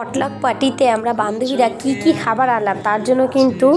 পটলাক পার্টিতে আমরা বান্ধবীরা কি কি খাবার আনলাম, তার জন্য কিন্তু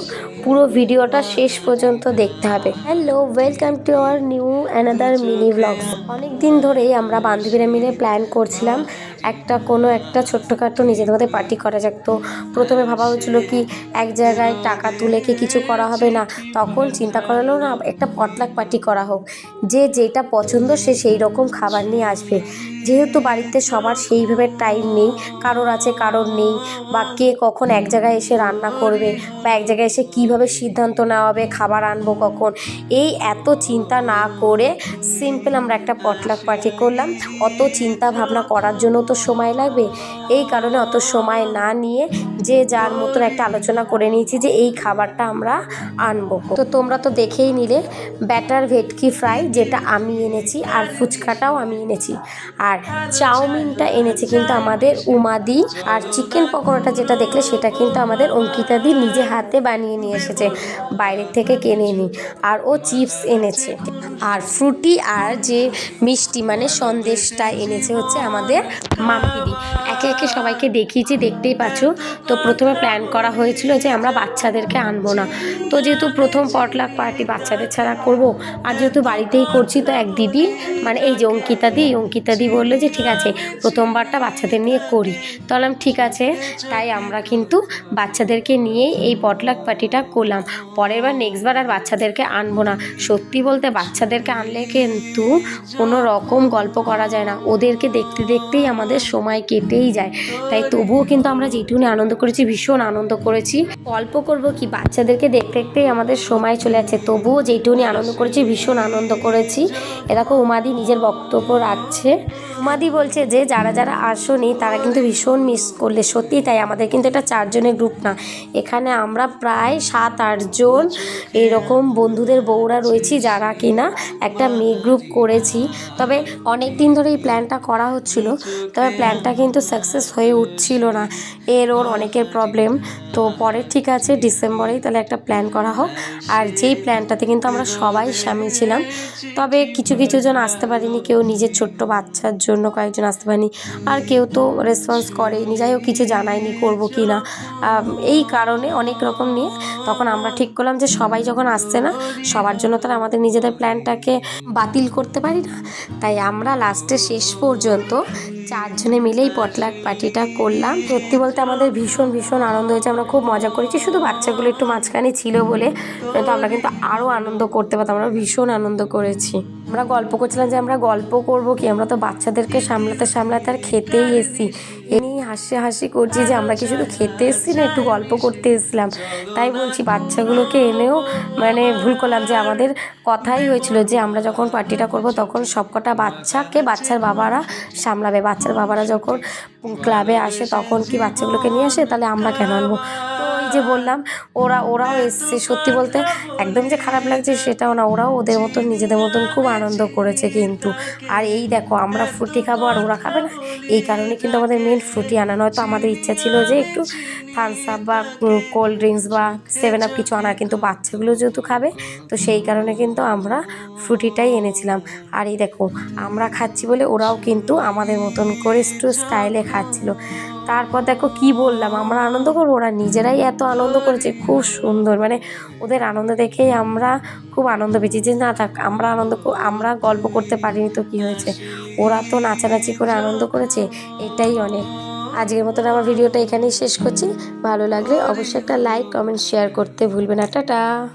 পুরো ভিডিওটা শেষ পর্যন্ত দেখতে হবে। Hello welcome to our new another mini blogs অনেক দিন ধরেই আমরা বান্ধবীরা মিলে প্ল্যান করছিলাম একটা কোনো একটা ছোট্টখাটো নিজেদের মধ্যে পার্টি করা যাক। তো প্রথমে ভাবা হচ্ছিল কি এক জায়গায় টাকা তুলে কি কিছু করা হবে না? তখন চিন্তা করালো না, একটা পটলাক পার্টি করা হোক। যে যেটা পছন্দ সে সেই রকম খাবার নিয়ে আসবে। যেহেতু বাড়িতে সবার সেইভাবে টাইম নেই, কারোর আছে কারোর নেই, বা কে কখন এক জায়গায় এসে রান্না করবে, বা এক জায়গায় এসে কীভাবে সিদ্ধান্ত নেওয়া হবে খাবার আনব কখন, এই এত চিন্তা না করে সিম্পল আমরা একটা পটলাক পার্টি করলাম। অত চিন্তা ভাবনা করার জন্য তো সময় লাগবে? এই কারণে অত সময় না নিয়ে যে যার মতন একটা আলোচনা করে নিয়েছি যে এই খাবারটা আমরা আনব। তো তোমরা তো দেখেই নিলে, ব্যাটার ভেটকি ফ্রাই যেটা আমি এনেছি আর ফুচকাটাও আমি এনেছি। আর চাউমিনটা এনেছে কিন্তু আমাদের উমাদি আর চিকেন পকোড়াটা যেটা দেখলে সেটা কিন্তু আমাদের অঙ্কিতাদি নিজে হাতে বানিয়ে নিয়ে এসেছে, বাইরের থেকে কিনে নি। আর ও চিপস এনেছে। আর ফ্রুটি আর যে মিষ্টি মানে সন্দেশটা এনেছে হচ্ছে আমাদের মাম্পিদি একে একে সবাইকে দেখিয়েছি দেখতেই পাচ্ছ, তো প্রথমে প্ল্যান করা হয়েছিল যে আমরা বাচ্চাদেরকে আনব না। তো যেহেতু প্রথম পটলাক পার্টি বাচ্চাদের ছাড়া করব, আর যেহেতু বাড়িতেই করছি, তো এক দিদি মানে এই যে অঙ্কিতা দি অঙ্কিতা দি বলল যে, ঠিক আছে, প্রথমবারটা বাচ্চাদের নিয়ে করি। তো বললাম, ঠিক আছে। তাই আমরা কিন্তু বাচ্চাদেরকে নিয়ে এই পটলাক পার্টিটা করলাম। পরের বার নেক্সট বার আর বাচ্চাদেরকে আনব না। সত্যি বলতে বাচ্চাদেরকে আনলে কিন্তু কোনো রকম গল্প করা যায় না। ওদেরকে দেখতে দেখতেই আমাদের সময় কেটেই যায়। তাই তবুও কিন্তু আমরা যেটুকুনি আনন্দ করেছি, ভীষণ আনন্দ করেছি। গল্প করব কি, বাচ্চাদেরকে দেখতে দেখতেই আমাদের সময় চলে যাচ্ছে। তবুও যেটুকুনি আনন্দ করেছি, ভীষণ আনন্দ করেছি। এরকম উমাদি নিজের বক্তব্য রাখছে। উমাদি বলছে যে, যারা যারা আসনি, তারা কিন্তু ভীষণ মিস করলে। সত্যি তাই, আমাদের কিন্তু এটা চারজনের গ্রুপ না। এখানে আমরা প্রায় সাত আটজন এরকম বন্ধুদের বউরা রয়েছি, যারা কিনা একটা মেয়ে গ্রুপ করেছি। তবে অনেক দিন ধরে এই প্ল্যানটা করা হচ্ছিল, তবে প্ল্যানটা কিন্তু সাকসেস হয়ে উঠছিল না। এর ওর অনেকের প্রবলেম তো পরে ঠিক আছে, ডিসেম্বরেই তাহলে একটা প্ল্যান করা হোক। আর যেই প্ল্যানটাতে কিন্তু আমরা সবাই সামিল ছিলাম, তবে কিছু কিছু জন আসতে পারিনি, কেউ নিজের ছোট্ট বাচ্চার জন্য। কয়েকজন আসতে পারেনি। আর কেউ তো রেসপন্স করেনি যাই হোক, কিছু জানায়নি করব কি না। এই কারণে অনেক রকম নিয়ে তখন আমরা ঠিক করলাম যে সবাই যখন আসছে না, সবার জন্য তাহলে আমাদের নিজেদের প্ল্যানটাকে বাতিল করতে পারি না। তাই আমরা লাস্টে শেষ পর্যন্ত চারজনে মিলেই পটলাক পার্টিটা করলাম। সত্যি বলতে আমাদের ভীষণ ভীষণ আনন্দ হয়েছে। আমরা খুব মজা করেছি। শুধু বাচ্চাগুলো একটু মাঝখানে ছিল বলে, তো আমরা কিন্তু আরও আনন্দ করতে পারতাম। আমরা ভীষণ আনন্দ করেছি। আমরা গল্প করছিলাম যে আমরা গল্প করব কি? আমরা তো বাচ্চাদেরকে সামলাতে সামলাতে আর খেতেই এসছি। এ নিয়ে হাসি হাসি করছি যে আমরা কি শুধু খেতে এসেছি না, একটু গল্প করতে এসেছিলাম। তাই বলছি বাচ্চাগুলোকে এনেও মানে ভুল করলাম যে আমাদের কথাই হয়েছিল যে আমরা যখন পার্টিটা করব তখন সবকটা বাচ্চাকে বাচ্চার বাবারা সামলাবে। বাচ্চার বাবারা যখন ক্লাবে আসে তখন কি বাচ্চাগুলোকে নিয়ে আসে? তাহলে আমরা কেন আনব? তো যে বললাম, ওরা, ওরাও এসছে সত্যি বলতে। একদম যে খারাপ লাগছে সেটাও না, ওরাও ওদের মতন, নিজেদের মতন খুব আনন্দ করেছে কিন্তু। আর এই দেখো, আমরা ফ্রুটি খাব আর ওরা খাবে না। এই কারণে কিন্তু আমাদের মেন ফ্রুটি আনা নয়তো আমাদের ইচ্ছা ছিল যে একটু থামস আপ বা কোল্ড ড্রিঙ্কস বা সেভেন আপ কিছু আনা, কিন্তু বাচ্চাগুলো যেহেতু খাবে, তো সেই কারণে কিন্তু আমরা ফ্রুটিটাই এনেছিলাম। আর এই দেখো, আমরা খাচ্ছি বলে ওরাও কিন্তু আমাদের মতন করে একটু স্টাইলে খাচ্ছিল। তারপর দেখো কি বললাম, আমরা আনন্দ করব ওরা নিজেরাই এত আনন্দ করেছে, খুব সুন্দর মানে ওদের আনন্দ দেখেই আমরা খুব আনন্দ পেয়েছি যে না থাক, আমরা আনন্দ আমরা গল্প করতে পারিনি তো কি হয়েছে, ওরা তো নাচানাচি করে আনন্দ করেছে, এটাই অনেক। আজকের মতন আমার ভিডিওটা এখানেই শেষ করছি, ভালো লাগলে অবশ্যই একটা লাইক কমেন্ট শেয়ার করতে ভুলবে না, টাটা।